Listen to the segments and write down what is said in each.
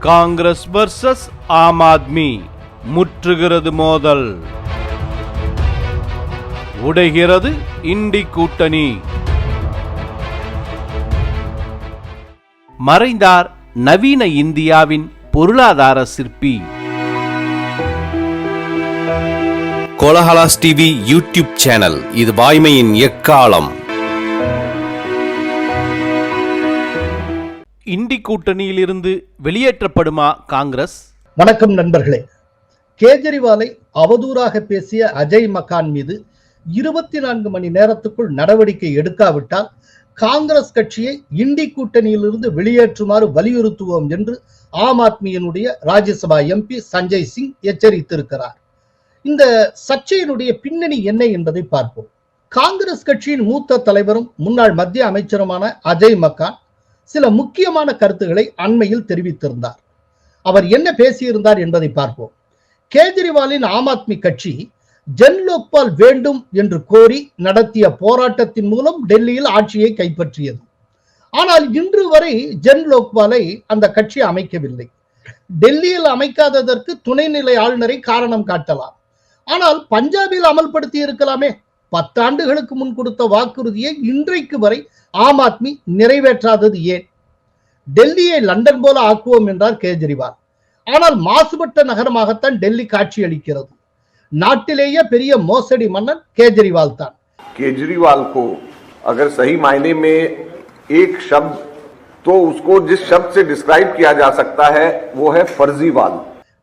Congress versus Aam Aadmi. முற்றுகிறது மோதல். உடைகிறது indie கூட்டணி. மறைந்தார் நவீன இந்தியாவின் பொருளாதார சிற்பி. கோலஹலாஸ் டிவி யூடியூப் சேனல் இது வாய்மையின் எக்காலம். இண்டி கூட்டணியிலிருந்து வெளியேற்றப்படுமா காங்கிரஸ்? வணக்கம் நண்பர்களே. கேஜரிவாலை அவதூறாக பேசிய அஜய் மகான் மீது இருபத்தி நான்கு மணி நேரத்துக்குள் நடவடிக்கை எடுக்காவிட்டால் காங்கிரஸ் கட்சியை இண்டி கூட்டணியிலிருந்து வெளியேற்றுமாறு வலியுறுத்துவோம் என்று ஆம் ஆத்மியினுடைய ராஜ்யசபா எம்பி சஞ்சய் சிங் எச்சரித்திருக்கிறார். இந்த சர்ச்சையினுடைய பின்னணி என்ன என்பதை பார்ப்போம். காங்கிரஸ் கட்சியின் மூத்த தலைவரும் முன்னாள் மத்திய அமைச்சருமான அஜய் மக்கான் சில முக்கியமான கருத்துக்களை அண்மையில் தெரிவித்திருந்தார். அவர் என்ன பேசியிருந்தார் என்பதை பார்ப்போம். கேஜ்ரிவாலின் ஆம் ஆத்மி கட்சி ஜன் லோக்பால் வேண்டும் என்று கோரி நடத்திய போராட்டத்தின் மூலம் டெல்லியில் ஆட்சியை கைப்பற்றியது. ஆனால் இன்று வரை ஜென் லோக்பாலை அந்த கட்சி அமைக்கவில்லை. டெல்லியில் அமைக்காததற்கு துணைநிலை ஆளுநரை காரணம் காட்டலாம். ஆனால் பஞ்சாபில் அமல்படுத்தி இருக்கலாமே. பத்தாண்டுகளுக்கு முன் கொடுத்த வாக்குறுதியை இன்றைக்கு வரை ஆம் ஆத்மி நிறைவேற்றாதது ஏன்? டெல்லியை லண்டன் போல ஆக்குவோம் என்றார் கேஜ்ரிவால் ஆனால் மாசுபட்ட நகரமாகத்தான் டெல்லி காட்சியளிக்கிறது நாட்டிலேயே பெரிய மோசடி மன்னன் கேஜ்ரிவால் தான் केजरीवाल को अगर सही मायने में एक शब्द तो उसको जिस शब्द से डिस्क्राइब किया जा सकता है वो है फर्जीवाल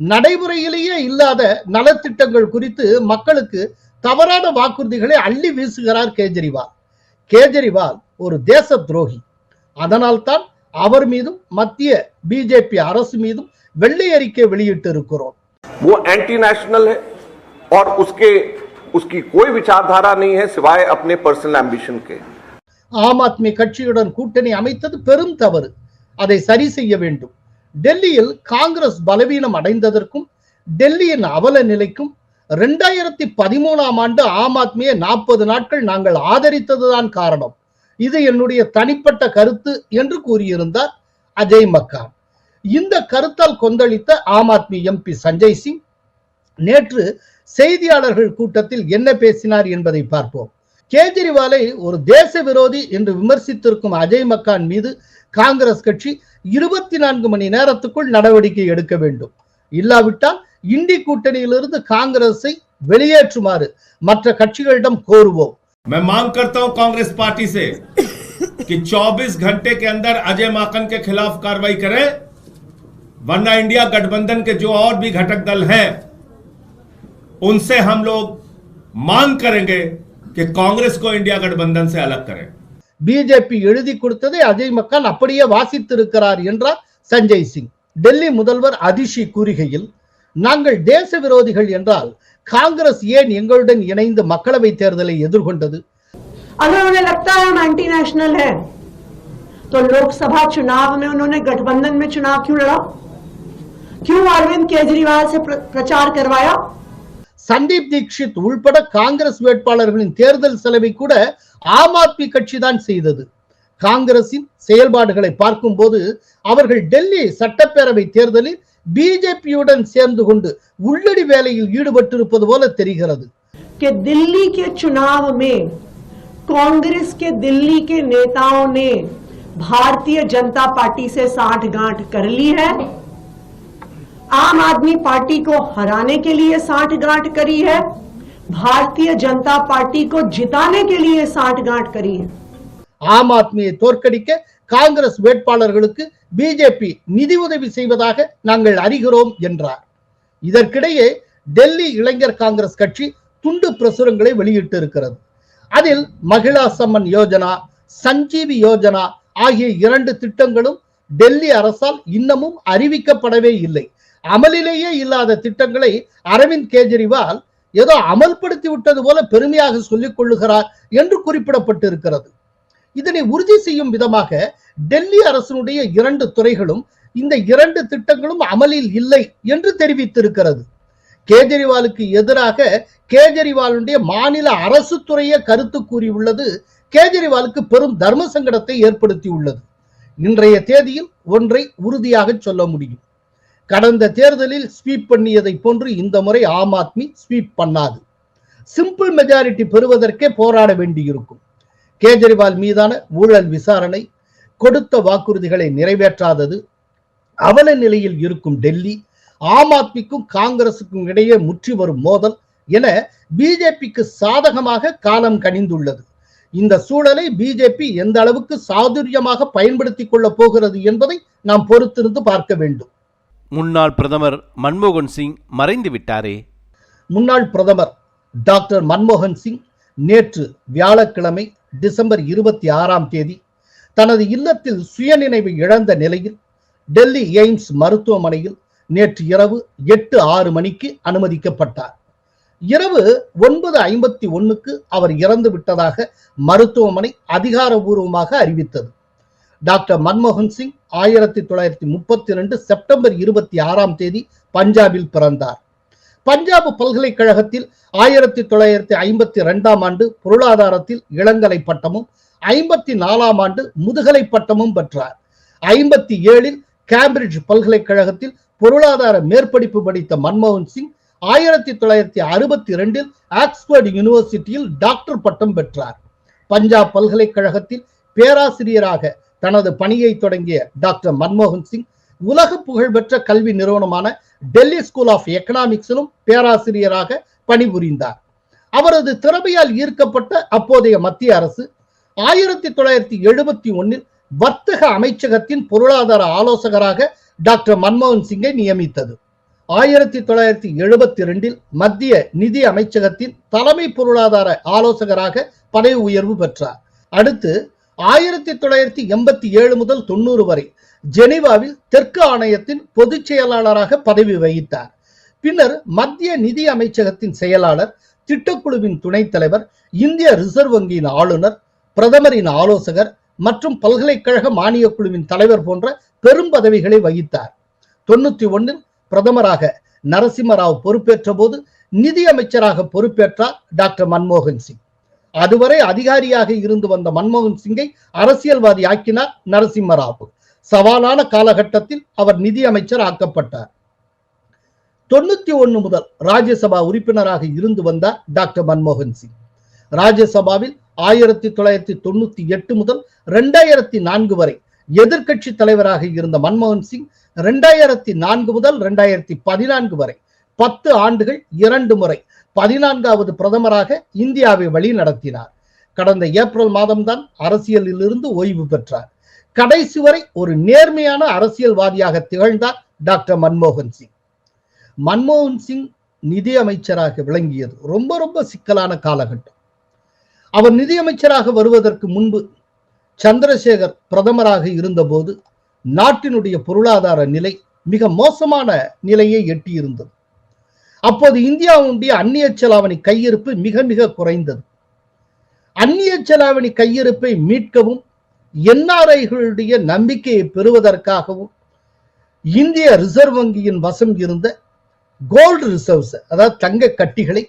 நடைமுறையிலேயே இல்லாத நலத்திட்டங்கள் குறித்து மக்களுக்கு தவறான வாக்குறுதிகளை அள்ளி வீசுகிறார் கேஜ்ரிவால் கேஜ்ரிவால் ஒரு தேச துரோகி அதனால்தான் அவர் மீதும் மத்திய பிஜேபி அரசு மீதும் வெள்ளை அறிக்கை வெளியிட்டு இருக்கிறோம் वो एंटी नेशनल है और उसके उसकी कोई विचारधारा नहीं है सिवाय अपने पर्सनल एम्बिशन के ஆம் ஆத்மி கட்சியுடன் கூட்டணி அமைத்தது பெரும் தவறு அதை சரி செய்ய வேண்டும் டெல்லியில் காங்கிரஸ் பலவீனம் அடைந்ததற்கும் டெல்லியின் அவல நிலைக்கும் இரண்டாயிரத்தி பதிமூணாம் ஆண்டு ஆம் ஆத்மியை நாற்பது நாட்கள் நாங்கள் ஆதரித்ததுதான் காரணம் இது என்னுடைய தனிப்பட்ட கருத்து என்று கூறியிருந்தார் அஜய் மக்கான் இந்த கருத்தால் கொந்தளித்த ஆம் ஆத்மி எம்பி சஞ்சய் சிங் நேற்று செய்தியாளர்கள் கூட்டத்தில் என்ன பேசினார் என்பதை பார்ப்போம். கேஜ்ரிவாலை ஒரு தேச விரோதி என்று விமர்சித்திருக்கும் அஜய் மக்கான் மீது காங்கிரஸ் கட்சி இருபத்தி நான்கு மணி நேரத்துக்குள் நடவடிக்கை எடுக்க வேண்டும். இல்லாவிட்டால் இண்டி கூட்டணியிலிருந்து காங்கிரஸை வெளியேற்றுமாறு மற்ற கட்சிகளிடம் கோருவோம். मैं मांग करता हूं कांग्रेस पार्टी से कि 24 घंटे के अंदर अजय माकन के खिलाफ कार्रवाई करें वरना इंडिया गठबंधन के जो और भी घटक दल हैं उनसे हम लोग मांग करेंगे कि कांग्रेस को इंडिया गठबंधन से अलग करें பிஜேபி எழுதி கொடுத்ததை அஜய் மக்கான் அப்படியே வாசித்திருக்கிறார் என்றார் சஞ்சய் சிங் டெல்லி முதல்வர் அதிஷி கூறுகையில் நாங்கள் தேச விரோதிகள் என்றால் காங்கிரஸ் ஏன் எங்களுடன் இணைந்து மக்களவை தேர்தலை எதிர்கொண்டது अगर उन्हें लगता है हम एंटी नेशनल है तो लोकसभा चुनाव में उन्होंने गठबंधन में चुनाव क्यों लड़ा क्यों अरविंद केजरीवाल से प्र, प्रचार करवाया சந்தீப் தீக்ஷித் உள்பட காங்கிரஸ் வேட்பாளர்களின் தேர்தல் செலவை கூட ஆம் ஆத்மி கட்சி தான் செய்தது காங்கிரசின் செயல்பாடுகளை பார்க்கும்போது அவர்கள் டெல்லி சட்டப்பேரவை தேர்தலில் பிஜேபியுடன் சேர்ந்து கொண்டு உள்ளடி வேலையில் ஈடுபட்டிருப்பது போல தெரிகிறது कि दिल्ली के चुनाव में कांग्रेस के दिल्ली के नेताओं ने भारतीय जनता पार्टी से साठ गांठ कर ली है आम आदमी पार्टी को हराने के लिए साठ गांठ करी है भारतीय जनता पार्टी को जिताने के लिए साठ गांठ करी है ஆம் ஆத்மியை தோற்கடிக்க காங்கிரஸ் வேட்பாளர்களுக்கு பிஜேபி நிதி உதவி செய்வதாக நாங்கள் அறிகிறோம் என்றார். இதற்கிடையே டெல்லி இளைஞர் காங்கிரஸ் கட்சி துண்டு பிரசுரங்களை வெளியிட்டு இருக்கிறது அதில் மகிழா சம்மன் யோஜனா சஞ்சீவி யோஜனா ஆகிய இரண்டு திட்டங்களும் டெல்லி அரசால் இன்னமும் அறிவிக்கப்படவே இல்லை. அமலிலேயே இல்லாத திட்டங்களை அரவிந்த் கெஜ்ரிவால் ஏதோ அமல்படுத்தி விட்டது போல பெருமையாக சொல்லிக் கொள்ளுகிறார் என்று குறிப்பிடப்பட்டிருக்கிறது. இதனை உறுதி செய்யும் விதமாக டெல்லி அரசினுடைய இரண்டு துறைகளும் இந்த இரண்டு திட்டங்களும் அமலில் இல்லை என்று தெரிவித்திருக்கிறது. கேஜரிவாலுக்கு எதிராக கேஜரிவாலுடைய மாநில அரசு துறையை கருத்து கூறியுள்ளது. கேஜரிவாலுக்கு பெரும் தர்ம சங்கடத்தை ஏற்படுத்தி உள்ளது இன்றைய தேதியில் ஒன்றை உறுதியாக சொல்ல முடியும். கடந்த தேர்தலில் ஸ்வீப் பண்ணியதை போன்று இந்த முறை ஆம் ஆத்மி ஸ்வீப் பண்ணாது. சிம்பிள் மெஜாரிட்டி பெறுவதற்கே போராட வேண்டியிருக்கும். கேஜ்ரிவால் மீதான ஊழல் விசாரணை கொடுத்த வாக்குறுதிகளை நிறைவேற்றாதது. அவல நிலையில் இருக்கும் டெல்லி ஆம் ஆத்மிக்கும் காங்கிரசுக்கும் இடையே முற்றி வரும் மோதல் என பிஜேபிக்கு சாதகமாக காலம் கனிந்துள்ளது. இந்த சூழலை பிஜேபி எந்த அளவுக்கு சாதுரியமாக பயன்படுத்திக் கொள்ளப் போகிறது என்பதை நாம் பொறுத்திருந்து பார்க்க வேண்டும். முன்னாள் பிரதமர் மன்மோகன் சிங் மறைந்து விட்டாரே? முன்னாள் பிரதமர் டாக்டர் மன்மோகன் சிங் நேற்று வியாழக்கிழமை டிசம்பர் இருபத்தி ஆறாம் தேதி தனது இல்லத்தில் சுயநினைவு இழந்த நிலையில் டெல்லி எய்ம்ஸ் மருத்துவமனையில் நேற்று இரவு எட்டு ஆறு மணிக்கு அனுமதிக்கப்பட்டார். இரவு ஒன்பது ஐம்பத்தி ஒன்னுக்கு அவர் இறந்து விட்டதாக மருத்துவமனை அதிகாரபூர்வமாக அறிவித்தது. டாக்டர் மன்மோகன் சிங் ஆயிரத்தி தொள்ளாயிரத்தி முப்பத்தி ரெண்டு செப்டம்பர் இருபத்தி ஆறாம் தேதி பஞ்சாபில் பிறந்தார். பஞ்சாப் பல்கலைக்கழகத்தில் ஆயிரத்தி தொள்ளாயிரத்தி ஐம்பத்தி ரெண்டாம் ஆண்டு பொருளாதாரத்தில் இளங்கலை பட்டமும் ஐம்பத்தி நாலாம் ஆண்டு முதுகலை பட்டமும் பெற்றார். ஐம்பத்தி ஏழில் கேம்பிரிட்ஜ் பல்கலைக்கழகத்தில் பொருளாதார மேற்படிப்பு படித்த மன்மோகன் சிங் ஆயிரத்தி தொள்ளாயிரத்தி அறுபத்தி ரெண்டில் ஆக்ஸ்போர்ட் யூனிவர்சிட்டியில் டாக்டர் பட்டம் பெற்றார். பஞ்சாப் பல்கலைக்கழகத்தில் பேராசிரியராக தனது பணியை தொடங்கிய டாக்டர் மன்மோகன் சிங் உலக புகழ்பெற்ற கல்வி நிறுவனமான டெல்லி ஸ்கூல் ஆஃப் எக்கனாமிக்ஸிலும் பேராசிரியராக பணிபுரிந்தார். அவரது திறமையால் ஈர்க்கப்பட்ட அப்போதைய மத்திய அரசு ஆயிரத்தி தொள்ளாயிரத்தி எழுபத்தி ஒன்னில் வர்த்தக அமைச்சகத்தின் பொருளாதார ஆலோசகராக டாக்டர் மன்மோகன் சிங்கை நியமித்தது. ஆயிரத்தி தொள்ளாயிரத்தி எழுபத்தி ரெண்டில் மத்திய நிதி அமைச்சகத்தின் தலைமை பொருளாதார ஆலோசகராக பதவி உயர்வு பெற்றார். அடுத்து ஆயிரத்தி தொள்ளாயிரத்தி எண்பத்தி ஏழு முதல் தொண்ணூறு வரை ஜெனீவாவில் தெற்கு ஆணையத்தின் பொதுச் செயலாளராக பதவி வகித்தார். பின்னர் மத்திய நிதி அமைச்சகத்தின் செயலாளர் திட்டக்குழுவின் துணைத் தலைவர் இந்திய ரிசர்வ் வங்கியின் ஆளுநர் பிரதமரின் ஆலோசகர் மற்றும் பல்கலைக்கழக மானியக் குழுவின் தலைவர் போன்ற பெரும் பதவிகளை வகித்தார். தொண்ணூத்தி ஒன்னில் பிரதமராக நரசிம்மராவ் பொறுப்பேற்ற போது நிதி அமைச்சராக பொறுப்பேற்றார் டாக்டர் மன்மோகன் சிங். அதுவரை அதிகாரியாக இருந்து வந்த மன்மோகன் சிங்கை அரசியல்வாதி ஆக்கினார் நரசிம்மராவ். சவாலான காலகட்டத்தில் அவர் நிதி அமைச்சர் ஆக்கப்பட்டார். தொண்ணூத்தி ஒன்று முதல் ராஜ்யசபா உறுப்பினராக இருந்து வந்தார் டாக்டர் மன்மோகன் சிங். ராஜ்யசபாவில் ஆயிரத்தி தொள்ளாயிரத்தி தொண்ணூத்தி எட்டு முதல் ரெண்டாயிரத்தி நான்கு வரை எதிர்க்கட்சி தலைவராக இருந்த மன்மோகன் சிங் ரெண்டாயிரத்தி நான்கு முதல் ரெண்டாயிரத்தி பதினான்கு வரை பத்து ஆண்டுகள் இரண்டு முறை பதினான்காவது பிரதமராக இந்தியாவை வழி நடத்தினார் கடந்த ஏப்ரல் மாதம்தான் அரசியலில் இருந்து ஓய்வு பெற்றார். கடைசி வரை ஒரு நேர்மையான அரசியல்வாதியாக திகழ்ந்தார் டாக்டர் மன்மோகன் சிங். மன்மோகன் சிங் நிதி அமைச்சராக விளங்கியது ரொம்ப ரொம்ப சிக்கலான காலகட்டம். அவர் நிதியமைச்சராக வருவதற்கு முன்பு சந்திரசேகர் பிரதமராக இருந்தபோது நாட்டினுடைய பொருளாதார நிலை மிக மோசமான நிலையை எட்டியிருந்தது. அப்போது இந்தியாவுடைய அந்நிய செலாவணி கையிருப்பு மிக மிக குறைந்தது. அந்நிய செலாவணி கையிருப்பை மீட்கவும் என்ஆர்ஐகளுடைய நம்பிக்கையை பெறுவதற்காகவும் இந்திய ரிசர்வ் வங்கியின் வசம் இருந்த கோல்டு ரிசர்வ்ஸ் அதாவது தங்க கட்டிகளை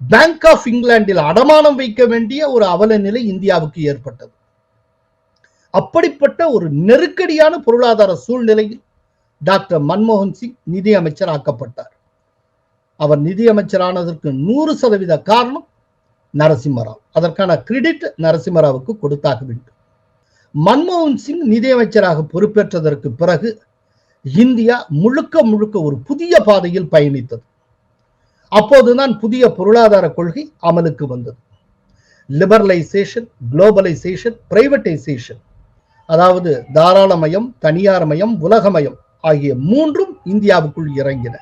பேங்க் ஆஃப் இங்கிலாந்தில் அடமானம் வைக்க வேண்டிய ஒரு அவல நிலை இந்தியாவுக்கு ஏற்பட்டது. அப்படிப்பட்ட ஒரு நெருக்கடியான பொருளாதார சூழ்நிலையில் டாக்டர் மன்மோகன் சிங் நிதி அமைச்சர் ஆக்கப்பட்டார் அவர் நிதி அமைச்சரானதற்கு நூறு சதவீத காரணம் நரசிம்மராவ். அதற்கான கிரெடிட் நரசிம்மராவுக்கு கொடுத்தாக வேண்டும். மன்மோகன் சிங் நிதியமைச்சராக பொறுப்பேற்றதற்கு பிறகு இந்தியா முழுக்க முழுக்க ஒரு புதிய பாதையில் பயணித்தது. அப்போதுதான் புதிய பொருளாதார கொள்கை அமலுக்கு வந்தது. லிபரலைசேஷன் குளோபலைசேஷன் பிரைவேட்டைசேஷன் அதாவது தாராளமயம் தனியார்மயம் உலகமயம் ஆகிய மூன்றும் இந்தியாவுக்குள் இறங்கின.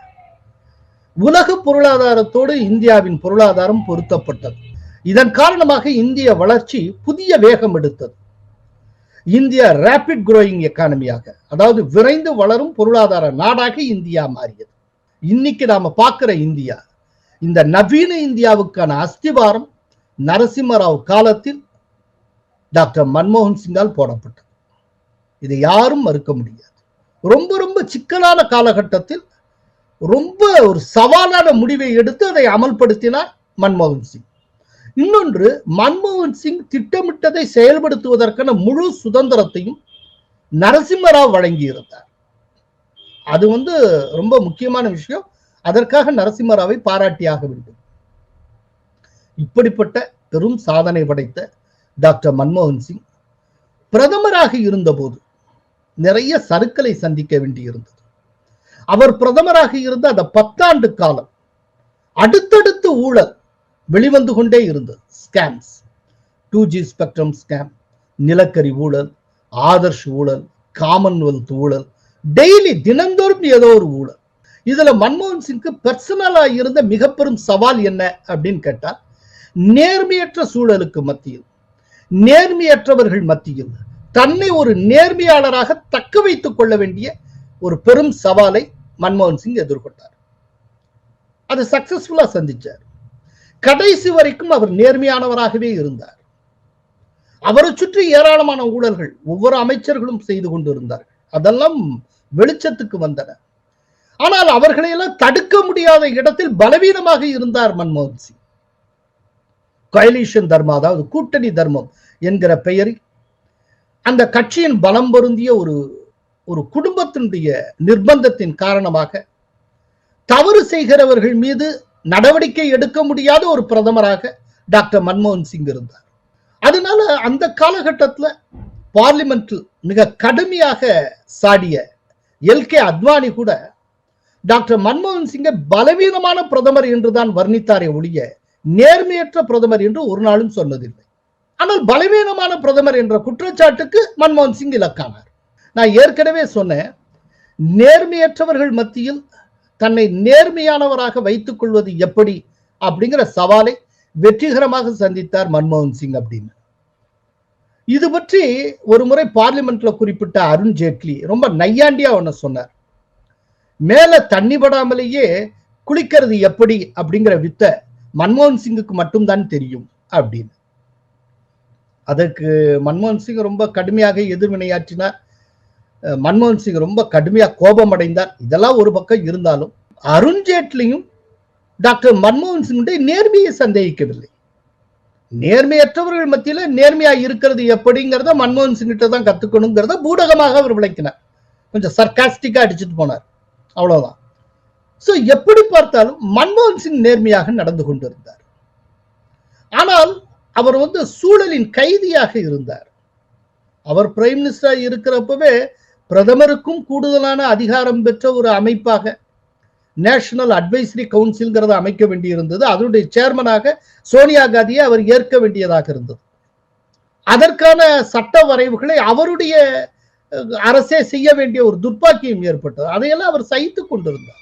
உலக பொருளாதாரத்தோடு இந்தியாவின் பொருளாதாரம் பொருத்தப்பட்டது. இதன் காரணமாக இந்திய வளர்ச்சி புதிய வேகம் எடுத்தது. இந்தியா ரேபிட் குரோயிங் எக்கானமியாக அதாவது விரைந்து வளரும் பொருளாதார நாடாக இந்தியா மாறியது. இன்னைக்கு நாம பார்க்கிற இந்தியா இந்த நவீன இந்தியாவுக்கான அஸ்திவாரம் நரசிம்மராவ் காலத்தில் டாக்டர் மன்மோகன் சிங்கால் போடப்பட்டது. இதை யாரும் மறுக்க முடியாது. ரொம்ப ரொம்ப சிக்கலான காலகட்டத்தில் ரொம்ப ஒரு சவாலான முடிவை எடுத்து அதை அமல்படுத்தினார் மன்மோகன் சிங். இன்னொன்று மன்மோகன் சிங் திட்டமிட்டதை செயல்படுத்துவதற்கான முழு சுதந்திரத்தையும் நரசிம்மராவ் வழங்கியிருந்தார். அது வந்து ரொம்ப முக்கியமான விஷயம். அதற்காக நரசிம்மராவை பாராட்டியாக வேண்டும். இப்படிப்பட்ட பெரும் சாதனை படைத்த டாக்டர் மன்மோகன் சிங் பிரதமராக இருந்தபோது நிறைய சறுக்களை சந்திக்க வேண்டியிருந்தது. அவர் பிரதமராக இருந்த அந்த பத்தாண்டு காலம் அடுத்தடுத்து ஊழல் வெளிவந்து கொண்டே இருந்தது. Scams two G spectrum scam நிலக்கரி ஊழல் ஆதர்ஷ் ஊழல் காமன்வெல்த் ஊழல் டெய்லி தினந்தோறும் ஏதோ ஒரு ஊழல். இதுல மன்மோகன் சிங்க்கு பர்சனலா இருந்த மிக பெரும் சவால் என்ன அப்படின்னு கேட்டால் நேர்மையற்ற சூழலுக்கு மத்தியில் நேர்மையற்றவர்கள் மத்தியில் தன்னை ஒரு நேர்மையாளராக தக்க வைத்துக் கொள்ள வேண்டிய ஒரு பெரும் சவாலை மன்மோகன் சிங் எதிர்கொண்டார். அது சக்சஸ்ஃபுல்லா சந்திச்சார். கடைசி வரைக்கும் அவர் நேர்மையானவராகவே இருந்தார். அவரை சுற்றி ஏராளமான ஊழல்கள் ஒவ்வொரு அமைச்சர்களும் செய்து கொண்டிருந்தார் அதெல்லாம் வெளிச்சத்துக்கு வந்தன. ஆனால் அவர்களையெல்லாம் தடுக்க முடியாத இடத்தில் பலவீனமாக இருந்தார் மன்மோகன் சிங். கோயலிஷன் தர்மா அதாவது கூட்டணி தர்மம் என்கிற பெயரில் அந்த கட்சியின் பலம் பொருந்திய ஒரு ஒரு குடும்பத்தினுடைய நிர்பந்தத்தின் காரணமாக தவறு செய்கிறவர்கள் மீது நடவடிக்கை எடுக்க முடியாத ஒரு பிரதமராக டாக்டர் மன்மோகன் சிங் இருந்தார். அதனால அந்த காலகட்டத்தில் பார்லிமெண்டில் மிக கடுமையாக சாடிய எல் கே அத்வானி கூட டாக்டர் மன்மோகன் சிங்கை பலவீனமான பிரதமர் என்றுதான் வர்ணித்தாரே ஒழிய நேர்மையற்ற பிரதமர் என்று ஒரு நாளும் சொன்னதில்லை. ஆனால் பலவீனமான பிரதமர் என்ற குற்றச்சாட்டுக்கு மன்மோகன் சிங் இலக்கானார். நான் ஏற்கனவே சொன்னேன் நேர்மையற்றவர்கள் மத்தியில் தன்னை நேர்மையானவராக வைத்துக் கொள்வது எப்படி அப்படிங்கிற சவாலை வெற்றிகரமாக சந்தித்தார் மன்மோகன் சிங் அப்படின்னு. இது பற்றி ஒரு முறை பார்லிமெண்ட்ல குறிப்பிட்ட அருண் ஜேட்லி ரொம்ப நையாண்டியா ஒன்று சொன்னார். மேல தண்ணி படாமலேயே குளிக்கிறது எப்படி அப்படிங்கிற வித்த மன்மோகன் சிங்குக்கு மட்டும்தான் தெரியும் அப்படின்னு. அதற்கு மன்மோகன் சிங் ரொம்ப கடுமையாக எதிர்வினையாற்றினார். மன்மோகன் சிங் ரொம்ப கடுமையா கோபம் அடைந்தார் இதெல்லாம் ஒரு பக்கம் இருந்தாலும் அருண்ஜேட்லியும் டாக்டர் மன்மோகன் சிங்குடைய நேர்மையை சந்தேகிக்கவில்லை. நேர்மையற்றவர்கள் மத்தியில நேர்மையா இருக்கிறது எப்படிங்கிறத மன்மோகன் சிங் கிட்ட தான் கத்துக்கணுங்கிறத பூடகமாக அவர் விளக்கினார். கொஞ்சம் சர்க்காஸ்டிக்கா அடிச்சுட்டு போனார். அவ்வளவுதான். சோ எப்படி பார்த்தாலும் மன்மோகன் சிங் நேர்மையாக நடந்து கொண்டிருந்தார். ஆனால் அவர் வந்து சூழலின் கைதியாக இருந்தார். அவர் பிரைம் மினிஸ்டரா இருக்கிறப்பவே பிரதமருக்கும் கூடுதலான அதிகாரம் பெற்ற ஒரு அமைப்பாக நேஷனல் அட்வைசரி கவுன்சில்ங்கிறத அமைக்க வேண்டியிருந்தது. அதனுடைய சேர்மனாக சோனியா காந்தியை அவர் ஏற்க வேண்டியதாக இருந்தது. அதற்கான சட்ட வரைவுகளை அவருடைய அரசே செய்ய வேண்டிய ஒரு துர்ப்பாக்கியம் ஏற்பட்டது. அதையெல்லாம் அவர் சகித்து கொண்டிருந்தார்.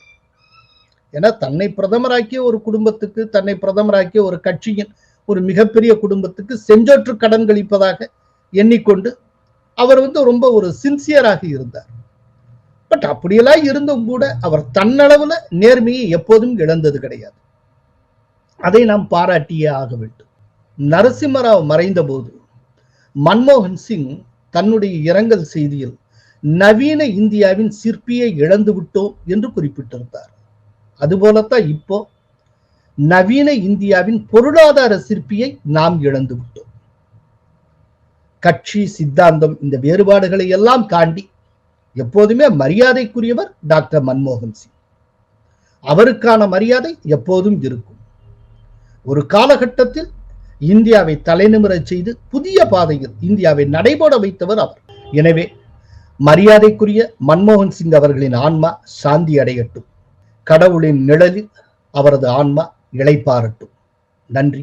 ஏன்னா தன்னை பிரதமராக்கிய ஒரு குடும்பத்துக்கு தன்னை பிரதமராக்கிய ஒரு கட்சியின் ஒரு மிகப்பெரிய குடும்பத்துக்கு செஞ்சொற்று கடன் கழிப்பதாக எண்ணிக்கொண்டு அவர் வந்து ரொம்ப ஒரு சின்சியராக இருந்தார். பட் அப்படியெல்லாம் இருந்தும் கூட அவர் தன்னளவுல நேர்மையை எப்போதும் இழந்தது கிடையாது. அதை நாம் பாராட்டியே ஆக வேண்டும். நரசிம்மராவ் மறைந்த போது மன்மோகன் சிங் தன்னுடைய இரங்கல் செய்தியில் நவீன இந்தியாவின் சிற்பியை இழந்து விட்டோம் என்று குறிப்பிட்டிருந்தார். அதுபோலத்தான் இப்போ நவீன இந்தியாவின் பொருளாதார சிற்பியை நாம் இழந்து விட்டோம். கட்சி சித்தாந்தம் இந்த வேறுபாடுகளை எல்லாம் தாண்டி எப்போதுமே மரியாதைக்குரியவர் டாக்டர் மன்மோகன் சிங். அவருக்கான மரியாதை எப்போதும் இருக்கும். ஒரு காலகட்டத்தில் இந்தியாவை தலைநிமிரச் செய்து புதிய பாதையில் இந்தியாவை நடைபோட வைத்தவர் அவர். எனவே மரியாதைக்குரிய மன்மோகன் சிங் அவர்களின் ஆன்மா சாந்தி அடையட்டும். கடவுளின் நிழலில் அவரது ஆன்மா இழைப்பாரட்டும் நன்றி.